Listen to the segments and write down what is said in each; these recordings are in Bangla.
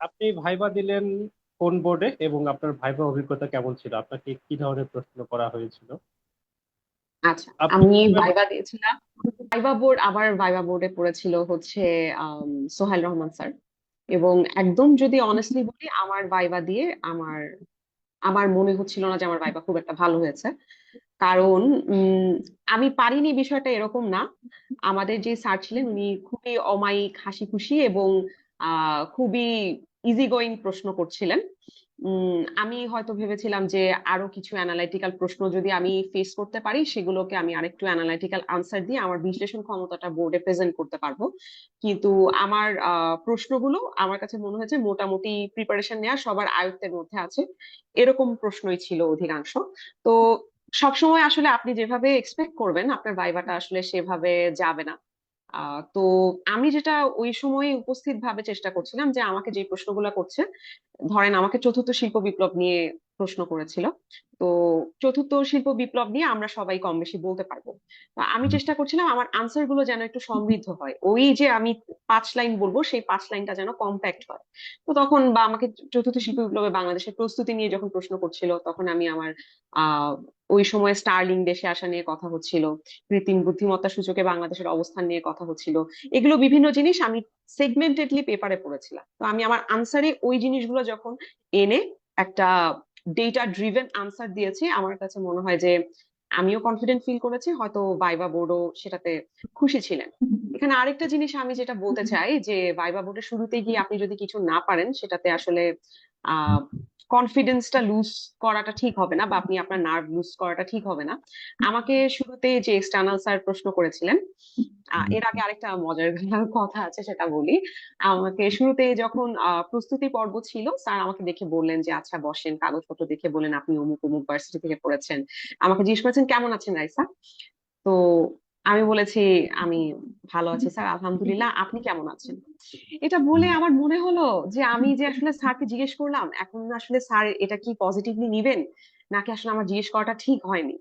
আপনি ভাইবা দিলেন কোন বোর্ডে এবং আপনার ভাইবা অভিজ্ঞতা কেমন ছিল? আপনাকে কি ধরনের প্রশ্ন করা হয়েছিল? আচ্ছা আমি ভাইবা দিয়েছিলাম। ভাইবা বোর্ড আমার ভাইবা বোর্ডে পড়েছিল হচ্ছে সোহেল রহমান স্যার। এবং একদম যদি অনেস্টলি বলি আমার ভাইবা দিয়ে আমার আমার মনে হচ্ছিল না যে আমার ভাইবা খুব একটা ভালো হয়েছে। কারণ আমি পারিনি বিষয়টা এরকম না। আমাদের যে স্যার ছিলেন উনি খুবই অমায়িক হাসি খুশি এবং খুবই ইজি গোয়িং প্রশ্ন করছিলেন। আমি হয়তো ভেবেছিলাম যে আরও কিছু অ্যানালাইটিক্যাল প্রশ্ন যদি আমি ফেস করতে পারি, সেগুলোকে আমি আরেকটু অ্যানালাইটিক্যাল আনসার দিয়ে আমার বিশ্লেষণ ক্ষমতাটা বোর্ডে প্রেজেন্ট করতে পারব। কিন্তু আমার প্রশ্নগুলো আমার কাছে মনে হয়েছে মোটামুটি প্রিপারেশন নেওয়া সবার আয়ত্তের মধ্যে আছে। এরকম প্রশ্নই ছিল অধিকাংশ। তো সবসময় আসলে আপনি যেভাবে এক্সপেক্ট করবেন, আপনার ভাইভাটা আসলে সেভাবে যাবে না। তো আমি যেটা ওই সময় উপস্থিত ভাবে চেষ্টা করছিলাম যে আমাকে যে প্রশ্নগুলো করছে ধরেন আমাকে চতুর্থ শিল্প বিপ্লব নিয়ে প্রশ্ন করেছিল তো চতুর্থ শিল্প বিপ্লব নিয়ে আমরা সবাই কম বেশি বলতে পারব। আমি চেষ্টা করছিলাম আমার আনসারগুলো যেন একটু সমৃদ্ধ হয়। ওই যে আমি পাঁচ লাইন বলব সেই পাঁচ লাইনটা যেন কম্প্যাক্ট হয়। তো তখন বা আমাকে চতুর্থ শিল্প বিপ্লবে বাংলাদেশের প্রস্তুতি নিয়ে যখন প্রশ্ন করছিল তখন আমি আমার আহ ওই সময় স্টার্লিং দেশে আসা নিয়ে কথা হচ্ছিল, কৃত্রিম বুদ্ধিমত্তা সূচকে বাংলাদেশের অবস্থান নিয়ে কথা হচ্ছিল। এগুলো বিভিন্ন জিনিস আমি সেগমেন্টেডলি পেপারে পড়েছিলাম। তো আমি আমার আনসারে ওই জিনিসগুলো যখন এনে একটা ডেটা ড্রিভেন আনসার দিয়েছি, আমার কাছে মনে হয় যে আমিও কনফিডেন্ট ফিল করেছি, হয়তো ভাইবা বোর্ডও সেটাতে খুশি ছিলেন। এখানে আরেকটা জিনিস আমি যেটা বলতে চাই যে ভাইবা বোর্ডের শুরুতে গিয়ে আপনি যদি কিছু না পারেন, সেটাতে আসলে কনফিডেন্সটা লুজ করাটা ঠিক হবে না বা আপনি আপনার নার্ভ লুজ করাটা ঠিক হবে না। আমাকে শুরুতে যে এক্সটার্নাল স্যার প্রশ্ন করেছিলেন এর আগে আরেকটা মজার কথা আছে সেটা বলি। আমাকে শুরুতে যখন আহ, প্রস্তুতি পর্ব ছিল স্যার আমাকে দেখে বললেন যে আচ্ছা বসেন কাগজপত্র দেখে বলেন আপনি অমুক অমুক ভার্সিটি থেকে পড়েছেন। আমাকে জিজ্ঞেস করেছেন কেমন আছেন রাইসা? তো আমি বলেছি আমি ভালো আছি স্যার আলহামদুলিল্লাহ। আপনি কেমন আছেন? এটা বলে আমার মনে হলো যে আমি যে আসলে স্যারকে জিজ্ঞেস করলাম এখন আসলে স্যার এটা কি পজিটিভলি নিবেন? নাকি আসলে আমার জিজ্ঞেস করাটা ঠিক হয়নি?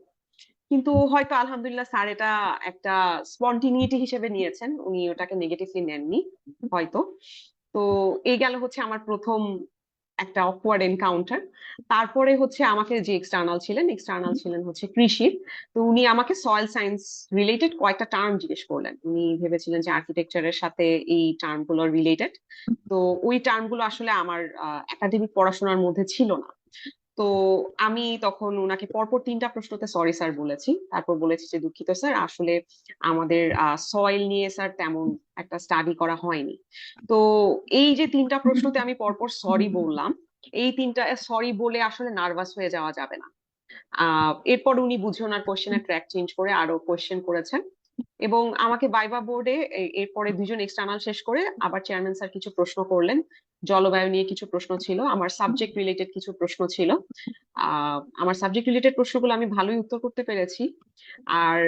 কিন্তু হয়তো আলহামদুলিল্লাহ স্যার এটা একটা স্পন্টিনিটি হিসেবে নিয়েছেন। উনি ওটাকে নেগেটিভলি নেননি হয়তো। তো এই গেল হচ্ছে আমার প্রথম একটা অকওয়ার্ড এনকাউন্টার তারপরে হচ্ছে আমাকে যে এক্সটার্নাল ছিলেন এক্সটার্নাল ছিলেন হচ্ছে কৃষির তো উনি আমাকে সয়েল সায়েন্স রিলেটেড কয়েকটা টার্ম জিজ্ঞেস করলেন। উনি ভেবেছিলেন যে আর্কিটেকচারের সাথে এই টার্মগুলো রিলেটেড তো ওই টার্মগুলো আসলে আমার একাডেমিক পড়াশোনার মধ্যে ছিল না। তো আমি তখন ওনাকে পরপর তিনটা প্রশ্নতে সরি স্যার বলেছি। তারপর বলেছি যে, দুঃখিত স্যার আসলে আমাদের সয়েল নিয়ে স্যার তেমন একটা স্টাডি করা হয়নি। তো এই যে তিনটা প্রশ্নতে আমি পরপর সরি বললাম, এই তিনটা সরি বলে আসলে নার্ভাস হয়ে যাওয়া যাবে না। এরপর উনি বুঝে ওনার কোশ্চেনের ট্র্যাক চেঞ্জ করে আরও কোশ্চেন করেছেন। এবং আমাকে বাইবা বোর্ডে এরপরে দুজন এক্সটার্নাল শেষ করে আবার চেয়ারম্যান স্যার কিছু প্রশ্ন করলেন। জলবায়ু নিয়ে কিছু প্রশ্ন ছিল, আমার সাবজেক্ট রিলেটেড কিছু প্রশ্ন ছিল। আমার সাবজেক্ট রিলেটেড প্রশ্নগুলো আমি ভালোই উত্তর করতে পেরেছি। আর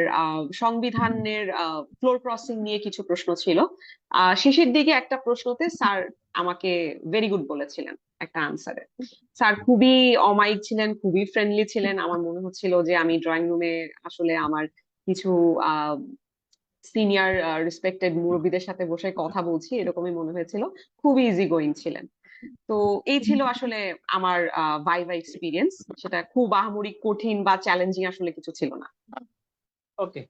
সংবিধানের ফ্লোর ক্রসিং নিয়ে কিছু প্রশ্ন ছিল। শেষের দিকে একটা প্রশ্নতে স্যার আমাকে ভেরি গুড বলেছিলেন একটা আনসারে স্যার খুবই অমায়িক ছিলেন, খুবই ফ্রেন্ডলি ছিলেন। আমার মনে হচ্ছিল যে আমি ড্রয়িং রুমে আসলে আমার কিছু আহ সিনিয়র রেসপেক্টেড মুরব্বীদের সাথে বসে কথা বলছি এরকমই মনে হয়েছিল। খুবই ইজি গোয়িং ছিলেন। তো এই ছিল আসলে আমার ভাইভা এক্সপিরিয়েন্স সেটা খুব আহামরি কঠিন বা চ্যালেঞ্জিং আসলে কিছু ছিল না। ওকে